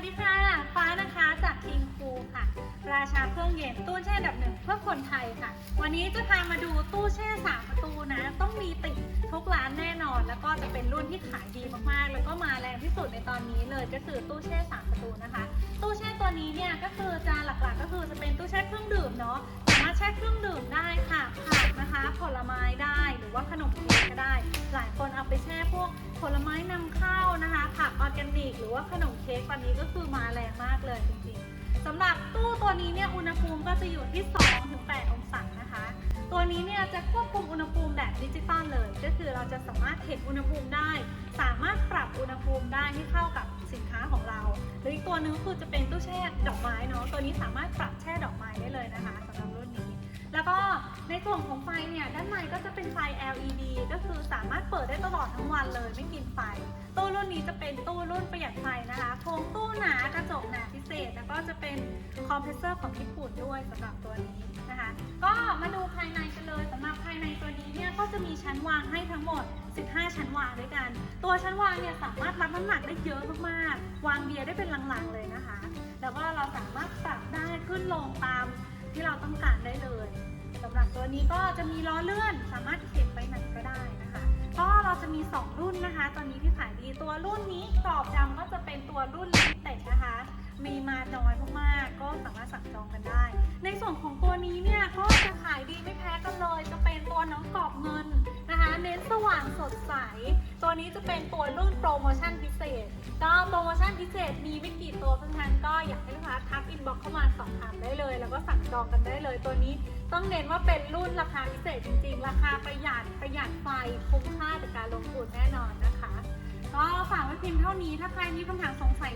วัสดีค่ะ ฟ้านะคะจากทีมครูค่ะ ราชาเครื่องเย็นตู้แช่ดับหนึ่งเพื่อคนไทยค่ะ วันนี้จะพามาดูตู้แช่สามประตูนะ ต้องมีติดทุกร้านแน่นอน แล้วก็จะเป็นรุ่นที่ขายดีมากๆ แล้วก็มาแรงที่สุดในตอนนี้เลยก็คือตู้แช่สามประตูนะคะ ตู้แช่ตัวนี้เนี่ยก็คือจะหลักๆ ก็คือจะเป็นตู้แช่เครื่องดื่มเนาะสามารถแช่เครื่องดื่มได้ค่ะ กผลไม้นำเข้านะคะ ผักออร์แกนิก หรือว่าขนมเค้กตอนนี้ก็คือมาแรงมากเลยจริงๆสำหรับตู้ตัวนี้เนี่ยอุณหภูมิก็จะอยู่ที่ 2-8 องศานะคะ ตัวนี้เนี่ยจะควบคุมอุณหภูมิแบบดิจิตอลเลย ก็คือเราจะสามารถเห็นอุณหภูมิได้ สามารถปรับอุณหภูมิได้ให้เข้ากับสินค้าของเรา หรืออีกตัวหนึงคือจะเป็นตู้แช่ดอกไม้เนาะตัวนี้สามารถปรับแช่ดอกไม้ได้เลยนะคะ ในส่วนของไฟเนี่ยด้านในก็จะเป็นไฟ LED ก็คือสามารถเปิดได้ตลอดทั้งวันเลยไม่กินไฟ ตู้รุ่นนี้จะเป็นตู้รุ่นประหยัดไฟนะคะโครงตู้หนากระจกหนาพิเศษ แล้วก็จะเป็นคอมเพรสเซอร์ของญี่ปุ่นด้วยสำหรับตัวนี้นะคะ ก็มาดูภายในกันเลยสำหรับภายในตัวนี้เนี่ยก็จะมีชั้นวางให้ทั้งหมด 15 ชั้นวางด้วยกัน ตัวชั้นวางเนี่ยสามารถรับน้ำหนักได้เยอะมากๆวางเบียร์ได้เป็นลังๆเลยนะคะ แล้วก็เราสามารถปรับได้ขึ้นลงตามที่เราต้องการได้เลย หรับตัวนี้ก็จะมีล้อเลื่อนสามารถเข็นไปไหนก็ได้นะคะก็เราจะมี 2 รุ่นนะคะ ตอนนี้ที่ขายดีตัวรุ่นนี้กรอบดำก็จะเป็นตัวรุ่นลิมิเต็ดนะคะ มีมาน้อยมากๆก็สามารถางสดใส ตัวนี้จะเป็นตัวรุ่นโปรโมชั่นพิเศษ ก็โปรโมชั่นพิเศษมีไม่กี่ตัวเพราะฉะนั้นก็อยากให้ลูกค้าทักอินบ็อกเข้ามาสอบถามได้เลย แล้วก็สั่งจองกันได้เลย ตัวนี้ต้องเน้นว่าเป็นรุ่นราคาพิเศษจริงๆ ราคาประหยัดประหยัดไฟคุ้มค่าจากการลงทุนแน่นอนนะคะ ก็ฝากไว้เพียงเท่านี้ถ้าใครมีคำถามสงสัย